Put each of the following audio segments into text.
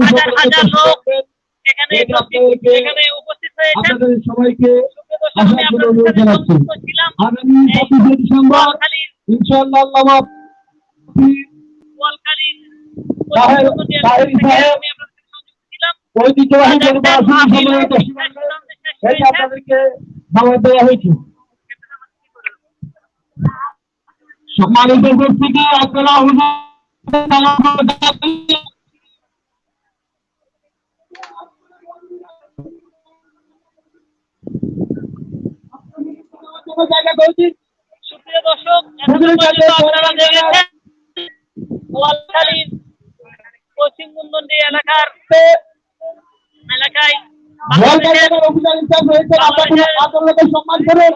হাজার হাজার লোক এখানে এখানে উপস্থিত হয়েছেন। সবাইকে অনুরোধ জানাচ্ছি। আগামী পঁচিশে ডিসেম্বর ইনশাআল্লাহ ঐতিহ্যবাহী জনতা এটা আপনাদেরকে দাওয়াত দেওয়া হয়েছে। সম্মানিত উপস্থিতি আপনারা সুপ্রিয় এলাকার এলাকায় সম্মান করে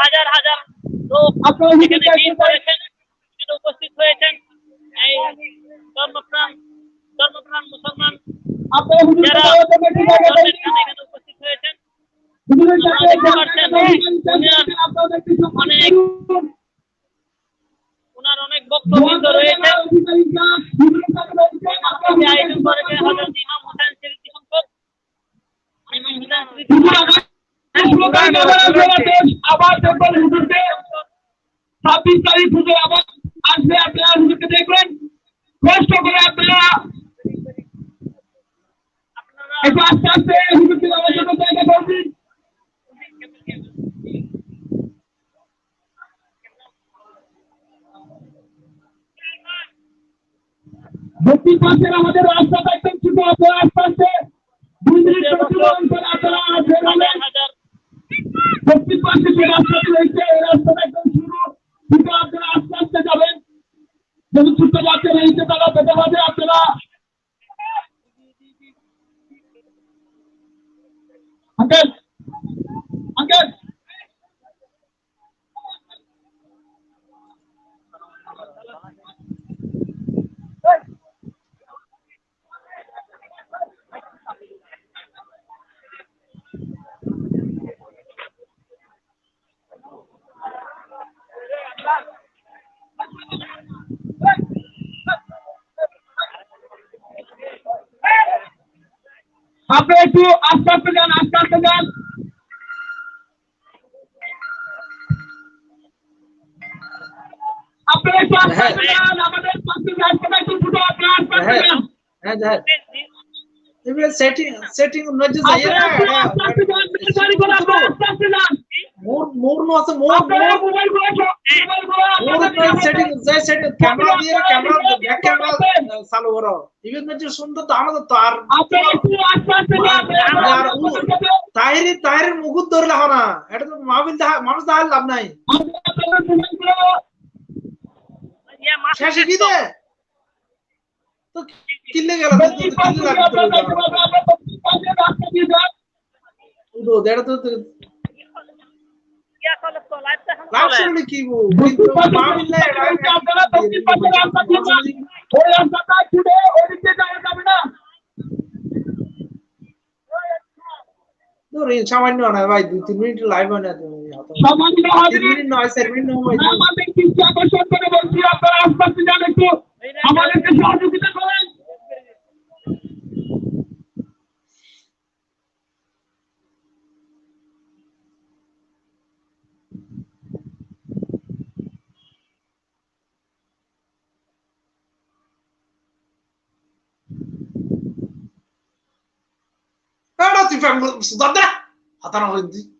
হাজার লোক উপস্থিত হয়েছেন। এই ধর্মপ্রাণ মুসলমান যারা উপস্থিত হয়েছেন। অনেক। ওনার অনেক বক্তবৃন্দ রয়েছে। আবার দেখবেন হুজুরকে ছাব্বিশ তারিখ হুজুর আবার আসবে আপনারা হুজুরকে দেখবেন কষ্ট করে আপনারা আপনারা একটু আস্তে আস্তে হুজুরকে যাওয়ার জন্য জায়গা করে দিন দক্ষিণ পাশের আমাদের রাস্তাটা একদম ছোট আপনারা আস্তে আস্তে দুই মিনিট প্রতিবাদন করে আপনারা বের হবেন পাশে যে রাস্তাটি রয়েছে এই রাস্তাটা একদম শুরু। কিন্তু আপনারা আস্তে আস্তে যাবেন। যেমন ছোট্ট বাচ্চা রয়েছে তারা পেতে পাবে আপনারা আপনি একটু আস্তে আস্তে যান আস্তে আস্তে যান আপনি একটু আস্তে আস্তে যান আমাদের পাশে রাস্তাটা একটু ছোট আপনারা আস্তে আস্তে যান হ্যাঁ হ্যাঁ এবারে সেটিং সেটিং নজর যাই আপনারা একটু আস্তে আস্তে যান মেহরবানি করে আপনারা আস্তে আস্তে যান মোর মোর নো আছে মোর মোর মোবাইলগুলো মোবাইলগুলো মোর সেটিং যাই সেটিং ক্যামেরা দিয়ে ক্যামেরা ব্যাক ক্যামেরা চালু করো ইভেন নজর সুন্দর তো আমাদের তো আর আপনারা একটু আস্তে আস্তে যান আর তাহিরি তাহিরের মুকুট ধরলে হয় না এটা তো মাহবিল মানুষ লাভ নাই গুলো ইয়া শেষে কি দে লাগবে তো সামান্য না ভাই দুই তিন মিনিট লাইভ হয় না তুমি হাজির মিনিট নয় চার মিনিট নয়। আমাদের দৃষ্টি আকর্ষণ করে বলছি আপনারা আস্তে আস্তে যান একটু আমাদেরকে সহযোগিতা করেন। تنفع الصداع ده؟ هتناقض دي